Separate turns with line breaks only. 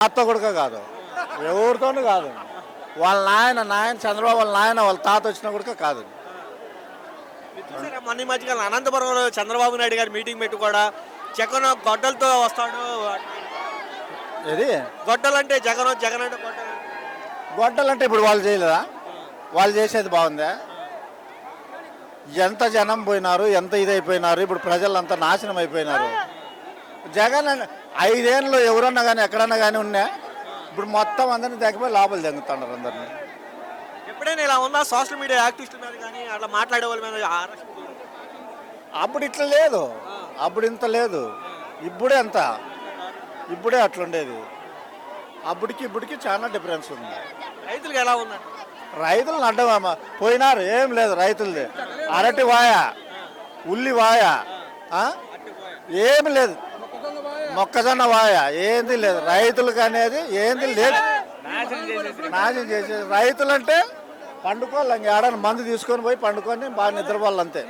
తాత కూడా కాదు. ఎవరితోనూ కాదు. వాళ్ళ నాయన నాయన చంద్రబాబు వాళ్ళ నాయన వాళ్ళ తాత వచ్చినా కూడా కాదు.
మొన్న మధ్యకాలం అనంతపురంలో చంద్రబాబు నాయుడు గారు మీటింగ్ పెట్టి కూడా జగన్ గొడ్డలతో వస్తాడు
ఇది
గొడ్డలు అంటే జగన్ జగన్ అంటే గొడ్డలు.
గొడ్డలు అంటే ఇప్పుడు వాళ్ళు చేయలేదా? వాళ్ళు చేసేది బాగుందా? ఎంత జనం పోయినారు ఎంత ఇదైపోయినారు ఇప్పుడు ప్రజలంతా నాశనం అయిపోయినారు. జగన్ ఐదేళ్ళు ఎవరన్నా కానీ ఎక్కడన్నా కానీ ఉన్నా ఇప్పుడు మొత్తం అందరిని దగ్గర లోపల దెంగుతున్నారు అందరిని.
ఎప్పుడైనా ఇలా ఉందా? సోషల్ మీడియా యాక్టివిస్ట్ మీద కానీ అట్లా మాట్లాడే వాళ్ళ మీద?
అప్పుడు ఇట్లా లేదు. అప్పుడు ఇంత లేదు. ఇప్పుడే అంత. ఇప్పుడే అట్లుండేది. అప్పటికి ఇప్పటికి చాలా డిఫరెన్స్ ఉంది.
రైతులకు ఎలా ఉందండి
రైతులను అడ్డం పోయినారు ఏం లేదు రైతులది. అరటి వాయ ఉల్లి వాయ? ఏమి లేదు. మొక్కజొన్న వాయ ఏంది లేదు. రైతులకు అనేది ఏంది లేదు. నాశనం చేసేది రైతులంటే పండుకోవాలి. ఇంక ఏడన్నా మందు తీసుకొని పోయి పండుకొని బాగా నిద్రపోవాలి అంతే.